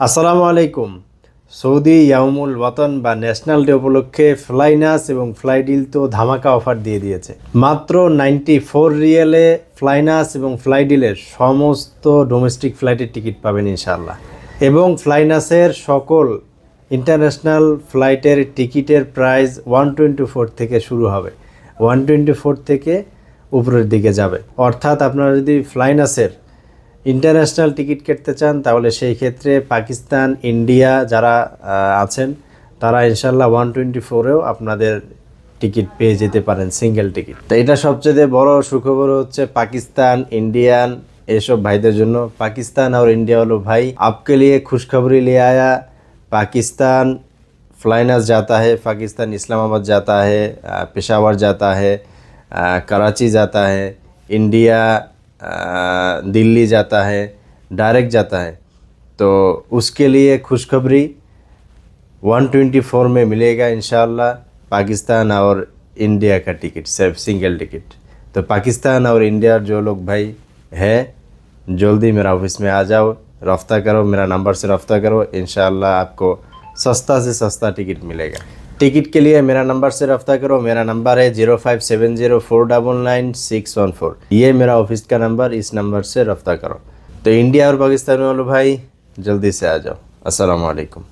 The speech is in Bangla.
আসসালামু আলাইকুম। সৌদি ইয়ামুল ওয়াতন বা ন্যাশনাল ডে উপলক্ষে ফ্লাইনাস এবং ফ্লাইডিল তো ধামাকা অফার দিয়ে দিয়েছে। মাত্র নাইনটি ফোর রিয়েলে ফ্লাইনাস এবং ফ্লাইডিলের সমস্ত ডোমেস্টিক ফ্লাইটের টিকিট পাবেন ইনশাল্লাহ এবং ফ্লাইনাসের সকল ইন্টারন্যাশনাল ফ্লাইটের টিকিটের প্রাইস ওয়ান টোয়েন্টি ফোর থেকে শুরু হবে। ওয়ান টোয়েন্টি ফোর থেকে উপরের দিকে যাবে। অর্থাৎ আপনারা যদি ফ্লাইনাসের ইন্টারন্যাশনাল টিকিট কাটতে চান তাহলে সেই ক্ষেত্রে পাকিস্তান ইন্ডিয়া যারা আহ, আছেন তারা ইনশাল্লাহ ওয়ান টোয়েন্টি ফোরেও আপনাদের টিকিট পেয়ে যেতে পারেন সিঙ্গেল টিকিট তো এটা সবচেয়ে বড় সুখবর হচ্ছে পাকিস্তান ইন্ডিয়ান এসব ভাইদের জন্য পাকিস্তান আর ইন্ডিয়া হলো ভাই आपके लिए खुशखबरी ले आया पाकिस्तान फ्लाइनस जाता है पाकिस्तान इस्लामाबाद जाता है अ, पेशावर जाता है अ, कराची जाता है इंडिया अ, दिल्ली जाता है डायरेक्ट जाता है। तो उसके लिए खुशखबरी 124 में मिलेगा इन पाकिस्तान और इंडिया का टिकट, सिर्फ़ सिंगल टिकट तो पाकिस्तान और इंडिया जो लोग भाई है, जल्दी मेरा ऑफ़िस में आ जाओ रफ्ता करो, मेरा नंबर से रफ्ता करो, इंशाल्लाह आपको सस्ता से सस्ता टिकट मिलेगा। टिकट के लिए मेरा नंबर से रफ्ता करो। मेरा नंबर है zero five seven zero four double nine six one four. ये मेरा ऑफ़िस का नंबर, इस नंबर से रफ्ता करो। तो इंडिया और पाकिस्तान वालों भाई, जल्दी से आ जाओ। अस्सलाम वालेकुम